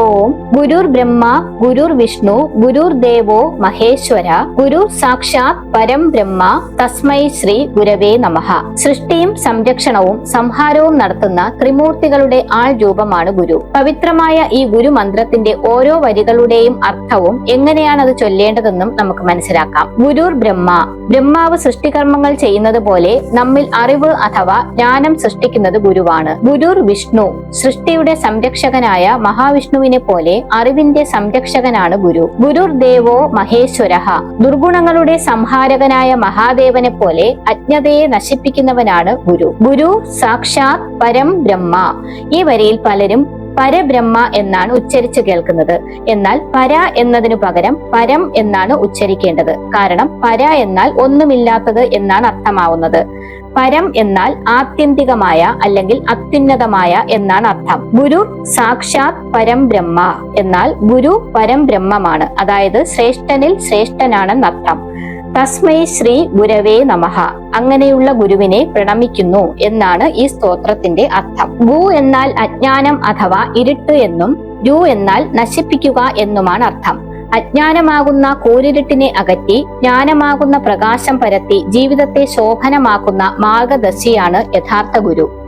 ഓം ഗുരുർ ബ്രഹ്മ ഗുരുർ വിഷ്ണു ഗുരുർ ദേവോ മഹേശ്വര ഗുരു സാക്ഷാത് പരം ബ്രഹ്മ തസ്മൈ ശ്രീ ഗുരവേ നമഃ. സൃഷ്ടിയും സംരക്ഷണവും സംഹാരവും നടത്തുന്ന ത്രിമൂർത്തികളുടെ ആൾ രൂപമാണ് ഗുരു. പവിത്രമായ ഈ ഗുരു മന്ത്രത്തിന്റെ ഓരോ വരികളുടെയും അർത്ഥവും എങ്ങനെയാണ് അത് ചൊല്ലേണ്ടതെന്നും നമുക്ക് മനസ്സിലാക്കാം. ഗുരുർ ബ്രഹ്മ. ബ്രഹ്മാവ് സൃഷ്ടികർമ്മങ്ങൾ ചെയ്യുന്നത് പോലെ നമ്മിൽ അറിവ് അഥവാ ജ്ഞാനം സൃഷ്ടിക്കുന്നത് ഗുരുവാണ്. ഗുരുർ വിഷ്ണു. സൃഷ്ടിയുടെ സംരക്ഷകനായ മഹാവിഷ്ണുവിനെ പോലെ അറിവിന്റെ സംരക്ഷകനാണ് ഗുരു. ഗുരുർ ദേവോ മഹേശ്വരഹ ദുർഗുണങ്ങളുടെ സംഹാരകനായ മഹാദേവനെ പോലെ അജ്ഞതയെ നശിപ്പിക്കുന്നവനാണ് ഗുരു. ഗുരു സാക്ഷാത് പരം ബ്രഹ്മ. ഈ വരിയിൽ പലരും പരബ്രഹ്മ എന്നാണ് ഉച്ചരിച്ചു കേൾക്കുന്നത്. എന്നാൽ പര എന്നതിനു പകരം പരം എന്നാണ് ഉച്ചരിക്കേണ്ടത്. കാരണം പര എന്നാൽ ഒന്നുമില്ലാത്തത് എന്നാണ് അർത്ഥമാവുന്നത്. പരം എന്നാൽ ആത്യന്തികമായ അല്ലെങ്കിൽ അത്യുന്നതമായ എന്നാണ് അർത്ഥം. ഗുരു സാക്ഷാത് പരം ബ്രഹ്മ. എന്നാൽ ഗുരു പരം ബ്രഹ്മമാണ്. അതായത് ശ്രേഷ്ഠനിൽ ശ്രേഷ്ഠനാണെന്നർത്ഥം. തസ്മൈ ശ്രീ ഗുരവേ നമഹ. അങ്ങനെയുള്ള ഗുരുവിനെ പ്രണമിക്കുന്നു എന്നാണ് ഈ സ്തോത്രത്തിന്റെ അർത്ഥം. ഗു എന്നാൽ അജ്ഞാനം അഥവാ ഇരുട്ട് എന്നും രു എന്നാൽ നശിപ്പിക്കുക എന്നുമാണ് അർത്ഥം. അജ്ഞാനമാകുന്ന കൂരിരുട്ടിനെ അകറ്റി ജ്ഞാനമാകുന്ന പ്രകാശം പരത്തി ജീവിതത്തെ ശോഭനമാക്കുന്ന മാർഗദർശിയാണ് യഥാർത്ഥ ഗുരു.